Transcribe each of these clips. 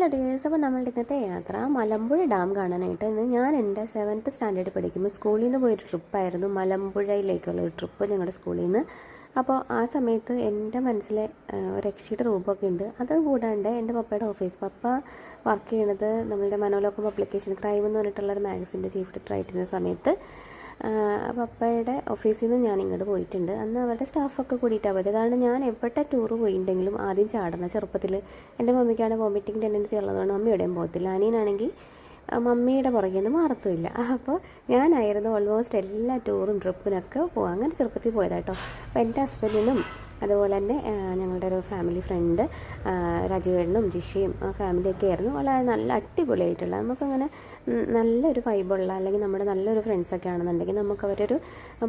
Hello dears അപ്പോൾ നമ്മളുടെ ഇന്നത്തെ യാത്ര മലമ്പുഴ ഡാം കാണാനായിട്ട് ഇന്ന് ഞാൻ എന്റെ സെവൻത്ത് സ്റ്റാൻഡേർഡ് പഠിക്കുമ്പോൾ സ്കൂളിൽ നിന്ന് പോയൊരു ട്രിപ്പായിരുന്നു മലമ്പുഴയിലേക്കുള്ള ഒരു ട്രിപ്പ് ഞങ്ങളുടെ സ്കൂളിൽ നിന്ന്. അപ്പോൾ ആ സമയത്ത് എന്റെ മനസ്സിലെ രക്ഷയുടെ രൂപമൊക്കെ ഉണ്ട്. അത് കൂടാണ്ട് എന്റെ പപ്പയുടെ ഓഫീസ് പപ്പ വർക്ക് ചെയ്യണത് നമ്മളുടെ മനോലോകം പബ്ലിക്കേഷൻ ക്രൈം എന്ന് പറഞ്ഞിട്ടുള്ള ഒരു മാഗസിന്റെ ചീഫ് എഡിറ്റർ ആയിട്ടിരുന്ന സമയത്ത് പപ്പയുടെ ഓഫീസിൽ നിന്ന് ഞാൻ ഇങ്ങോട്ട് പോയിട്ടുണ്ട്. അന്ന് അവരുടെ സ്റ്റാഫൊക്കെ കൂടിയിട്ടാണ് പോയത്. കാരണം ഞാൻ എവിടെ ടൂർ പോയിട്ടുണ്ടെങ്കിലും ആദ്യം ചാടണം. ചെറുപ്പത്തിൽ എന്റെ മമ്മിക്കാണ് വോമിറ്റിംഗ് ടെൻഡൻസി ഉള്ളതുകൊണ്ട് മമ്മി എവിടെയും പോകത്തില്ല. അനിയനാണെങ്കിൽ മമ്മിയുടെ പുറകെ ഒന്നും മാറത്തുമില്ല. അപ്പോൾ ഞാനായിരുന്നു ഓൾമോസ്റ്റ് എല്ലാ ടൂറും ട്രിപ്പിനൊക്കെ പോകാം അങ്ങനെ ചെറുപ്പത്തിൽ പോയതാട്ടോ അപ്പോൾ എന്റെ ഹസ്ബൻഡിനും അതുപോലെ തന്നെ ഞങ്ങളുടെ ഒരു ഫാമിലി ഫ്രണ്ട് രാജീവേടനും ജിഷയും ഫാമിലിയൊക്കെ ആയിരുന്നു. വളരെ നല്ല അടിപൊളിയായിട്ടുള്ള നമുക്കങ്ങനെ നല്ലൊരു വൈബുള്ള അല്ലെങ്കിൽ നമ്മുടെ നല്ലൊരു ഫ്രണ്ട്സൊക്കെ ആണെന്നുണ്ടെങ്കിൽ നമുക്ക് അവരൊരു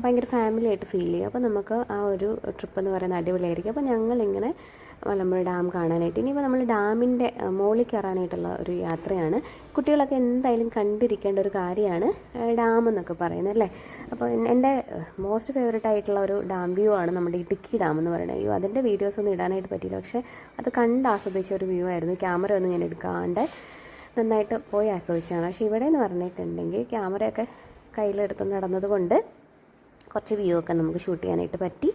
ഭയങ്കര ഫാമിലി ആയിട്ട് ഫീൽ ചെയ്യും. അപ്പോൾ നമുക്ക് ആ ഒരു ട്രിപ്പ് എന്ന് പറയുന്നത് അടിപൊളിയായിരിക്കും. അപ്പോൾ ഞങ്ങളിങ്ങനെ മലമ്പുഴ ഡാം കാണാനായിട്ട്. ഇനിയിപ്പോൾ നമ്മൾ ഡാമിന്റെ മുകളിൽ കയറാനായിട്ടുള്ള ഒരു യാത്രയാണ്. കുട്ടികളൊക്കെ എന്തായാലും കണ്ടിരിക്കേണ്ട ഒരു കാര്യമാണ് ഡാം എന്നൊക്കെ പറയുന്നത് അല്ലേ? അപ്പോൾ എന്റെ മോസ്റ്റ് ഫേവറേറ്റ് ആയിട്ടുള്ള ഒരു ഡാം വ്യൂ ആണ് നമ്മുടെ ഇടുക്കി ഡാം എന്ന് പറയുന്നത്. അയ്യോ അതിന്റെ വീഡിയോസ് ഒന്നും ഇടാനായിട്ട് പറ്റിയില്ല. പക്ഷേ അത് കണ്ട് ആസ്വദിച്ച ഒരു വ്യൂ ആയിരുന്നു. ക്യാമറ ഒന്നും ഞാൻ എടുക്കാണ്ട് നന്നായിട്ട് പോയി ആസ്വദിച്ചാണ് പക്ഷേ ഇവിടെ എന്ന് പറഞ്ഞിട്ടുണ്ടെങ്കിൽ ക്യാമറയൊക്കെ കയ്യിലെടുത്ത് നടന്നതുകൊണ്ട് കുറച്ച് വ്യൂ ഒക്കെ നമുക്ക് ഷൂട്ട് ചെയ്യാനായിട്ട് പറ്റി.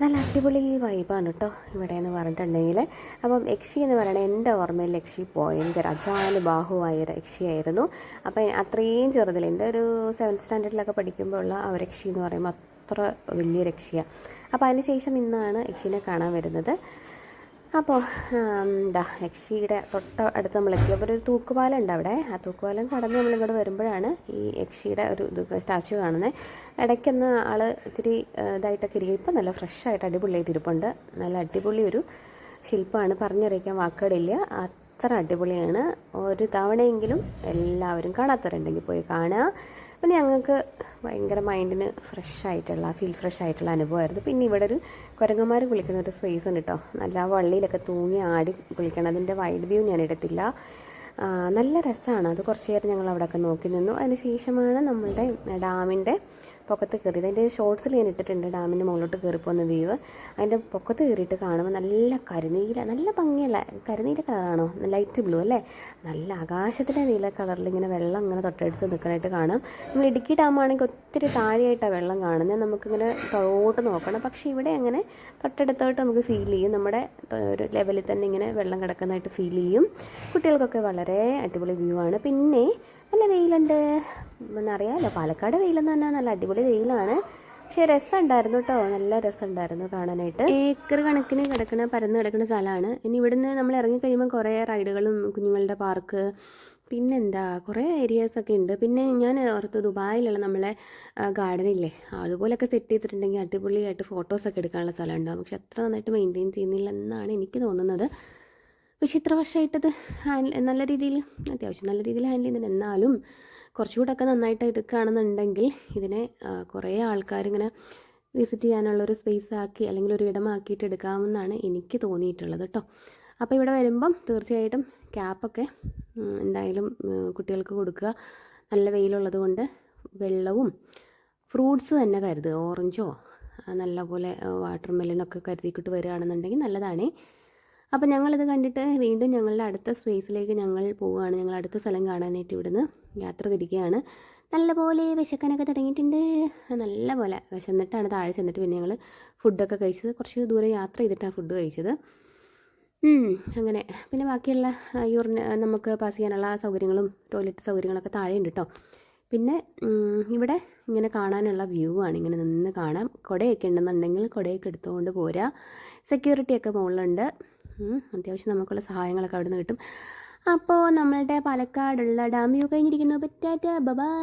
നല്ല അടിപൊളി വൈബാണ് കേട്ടോ ഇവിടെ എന്ന് പറഞ്ഞിട്ടുണ്ടെങ്കിൽ. അപ്പം യക്ഷി എന്ന് പറയുന്നത് എന്റെ ഓർമ്മയിൽ യക്ഷി ഭയങ്കര അജാല ബാഹുവായ യക്ഷിയായിരുന്നു. അപ്പം അത്രയും ചെറുതിൽ എന്റെ ഒരു സെവൻത് സ്റ്റാൻഡേർഡിലൊക്കെ പഠിക്കുമ്പോൾ ഉള്ള ആ രക്ഷി എന്ന് പറയുമ്പോൾ അത്ര വലിയ രക്ഷയാണ് അപ്പോൾ അതിന് ശേഷം ഇന്നാണ് യക്ഷിനെ കാണാൻ വരുന്നത്. അപ്പോൾ എന്താ യക്ഷിയുടെ തൊട്ട അടുത്ത് നമ്മൾ എത്തിയപ്പോൾ ഒരു തൂക്കുപാലം ഉണ്ട് അവിടെ. ആ തൂക്കുപാലം കടന്ന് നമ്മൾ ഇങ്ങോട്ട് വരുമ്പോഴാണ് ഈ യക്ഷിയുടെ ഒരു ഇത് സ്റ്റാച്ചു കാണുന്നത് ഇടയ്ക്കൊന്ന് ആൾ ഇത്തിരി ഇതായിട്ടൊക്കെ ഇരിക്കും ഇപ്പം നല്ല ഫ്രഷായിട്ട് അടിപൊളിയായിട്ട് ഇരിപ്പുണ്ട്. നല്ല അടിപൊളി ഒരു ശില്പമാണ്. പറഞ്ഞറിയിക്കാൻ വാക്കുകളില്ല. അത്ര അടിപൊളിയാണ്. ഒരു തവണയെങ്കിലും എല്ലാവരും കാണാത്തവരുണ്ടെങ്കിൽ പോയി കാണുക. പിന്നെ ഞങ്ങൾക്ക് ഭയങ്കര മൈൻഡിന് ഫ്രഷ് ആയിട്ടുള്ള ഫീൽ ഫ്രഷ് ആയിട്ടുള്ള അനുഭവമായിരുന്നു. പിന്നെ ഇവിടെ ഒരു കുരങ്ങന്മാർ കുളിക്കുന്ന ഒരു സ്പേസ് ഉണ്ട് കേട്ടോ നല്ല വള്ളിയിലൊക്കെ തൂങ്ങി ആടി കുളിക്കണം. അതിന്റെ വൈഡ് വ്യൂ ഞാൻ എടുത്തില്ല. നല്ല രസമാണ് അത് കുറച്ച് നേരം ഞങ്ങൾ അവിടെയൊക്കെ നോക്കി നിന്നു. അതിന് ശേഷമാണ് നമ്മളുടെ ഡാമിന്റെ പൊക്കത്ത് കയറിയത്. അതിന്റെ ഷോർട്സിൽ ഞാൻ ഇട്ടിട്ടുണ്ട്. ഡാമിന്റെ മുകളിലോട്ട് കയറി പോകുന്ന വ്യൂ അതിന്റെ പൊക്കത്ത് കയറിയിട്ട് കാണുമ്പോൾ നല്ല കരുനീല നല്ല ഭംഗിയുള്ള കരുനീല കളറാണോ ലൈറ്റ് ബ്ലൂ അല്ലേ? നല്ല ആകാശത്തിന്റെ നീല കളറിൽ ഇങ്ങനെ വെള്ളം ഇങ്ങനെ തൊട്ടടുത്ത് നിൽക്കാനായിട്ട് കാണാം. നമ്മൾ ഇടുക്കി ഡാമാണെങ്കിൽ ഒത്തിരി താഴെയായിട്ടാണ് വെള്ളം കാണുന്നത്. നമുക്കിങ്ങനെ തൊട്ട് നോക്കണം. പക്ഷേ ഇവിടെ അങ്ങനെ തൊട്ടടുത്തോട്ട് നമുക്ക് ഫീൽ ചെയ്യും. നമ്മുടെ ഒരു ലെവലിൽ തന്നെ ഇങ്ങനെ വെള്ളം കിടക്കുന്നതായിട്ട് ഫീൽ ചെയ്യും. കുട്ടികൾക്കൊക്കെ വളരെ അടിപൊളി വ്യൂ ആണ്. പിന്നെ നല്ല വെയിലുണ്ട്. എന്നറിയാമല്ലോ പാലക്കാട് വെയിലെന്ന് പറഞ്ഞാൽ നല്ല അടിപൊളി വെയിലാണ്. പക്ഷേ രസമുണ്ടായിരുന്നു കേട്ടോ നല്ല രസമുണ്ടായിരുന്നു കാണാനായിട്ട്. ഏക്കർ കണക്കിന് കിടക്കുന്ന പരന്ന് കിടക്കുന്ന സ്ഥലമാണ്. ഇനി ഇവിടുന്ന് നമ്മൾ ഇറങ്ങിക്കഴിയുമ്പോൾ കുറേ റൈഡുകളും കുഞ്ഞുങ്ങളുടെ പാർക്ക് പിന്നെന്താ കുറേ ഏരിയാസ് ഒക്കെ ഉണ്ട്. പിന്നെ ഞാൻ ഓർത്ത് ദുബായിലുള്ള നമ്മളെ ഗാർഡനില്ലേ അതുപോലെയൊക്കെ സെറ്റ് ചെയ്തിട്ടുണ്ടെങ്കിൽ അടിപൊളിയായിട്ട് ഫോട്ടോസൊക്കെ എടുക്കാനുള്ള സ്ഥലം ഉണ്ടാവും പക്ഷെ അത്ര നന്നായിട്ട് മെയിന്റെയിൻ ചെയ്യുന്നില്ല എന്നാണ് എനിക്ക് തോന്നുന്നത്. പക്ഷെ ഇത്ര വർഷമായിട്ടത് ഹാൻഡിൽ നല്ല രീതിയിൽ അത്യാവശ്യം നല്ല രീതിയിൽ ഹാൻഡിൽ ചെയ്യുന്നുണ്ട്. എന്നാലും കുറച്ചുകൂടെ ഒക്കെ നന്നായിട്ട് എടുക്കുകയാണെന്നുണ്ടെങ്കിൽ ഇതിനെ കുറേ ആൾക്കാരിങ്ങനെ വിസിറ്റ് ചെയ്യാനുള്ളൊരു സ്പേസ് ആക്കി അല്ലെങ്കിൽ ഒരു ഇടമാക്കിയിട്ട് എടുക്കാമെന്നാണ് എനിക്ക് തോന്നിയിട്ടുള്ളത് കേട്ടോ. അപ്പോൾ ഇവിടെ വരുമ്പം തീർച്ചയായിട്ടും ക്യാപ്പൊക്കെ എന്തായാലും കുട്ടികൾക്ക് കൊടുക്കുക. നല്ല വെയിലുള്ളത് കൊണ്ട് വെള്ളവും ഫ്രൂട്ട്സ് തന്നെ കരുതുക. ഓറഞ്ചോ നല്ലപോലെ വാട്ടർ മെലനൊക്കെ കരുതിക്കിട്ട് വരികയാണെന്നുണ്ടെങ്കിൽ നല്ലതാണേ. അപ്പോൾ ഞങ്ങളിത് കണ്ടിട്ട് വീണ്ടും ഞങ്ങളുടെ അടുത്ത സ്പേസിലേക്ക് ഞങ്ങൾ പോവുകയാണ്. ഞങ്ങൾ അടുത്ത സ്ഥലം കാണാനായിട്ട് ഇവിടുന്ന് യാത്ര തിരിക്കുകയാണ്. നല്ലപോലെ വിശക്കാനൊക്കെ തുടങ്ങിയിട്ടുണ്ട്. നല്ലപോലെ വിശന്നിട്ടാണ് താഴെ ചെന്നിട്ട് പിന്നെ ഞങ്ങൾ ഫുഡൊക്കെ കഴിച്ചത്. കുറച്ച് ദൂരം യാത്ര ചെയ്തിട്ടാണ് ഫുഡ് കഴിച്ചത്. അങ്ങനെ. പിന്നെ ബാക്കിയുള്ള യൂറിൻ നമുക്ക് പാസ് ചെയ്യാനുള്ള സൗകര്യങ്ങളും ടോയ്ലറ്റ് സൗകര്യങ്ങളൊക്കെ താഴെ ഉണ്ട് കേട്ടോ പിന്നെ ഇവിടെ ഇങ്ങനെ കാണാനുള്ള വ്യൂ ആണ്. ഇങ്ങനെ നിന്ന് കാണാം. കുടയൊക്കെ ഉണ്ടെന്നുണ്ടെങ്കിൽ കുടയൊക്കെ എടുത്തുകൊണ്ട് പോരാ. സെക്യൂരിറ്റിയൊക്കെ മുകളിലുണ്ട്. അത്യാവശ്യം നമുക്കുള്ള സഹായങ്ങളൊക്കെ അവിടെ നിന്ന് കിട്ടും. അപ്പോൾ നമ്മളുടെ പാലക്കാടുള്ള ഡാം വ്യൂ കഴിഞ്ഞിരിക്കുന്നു. പറ്റാറ്റ ബബാ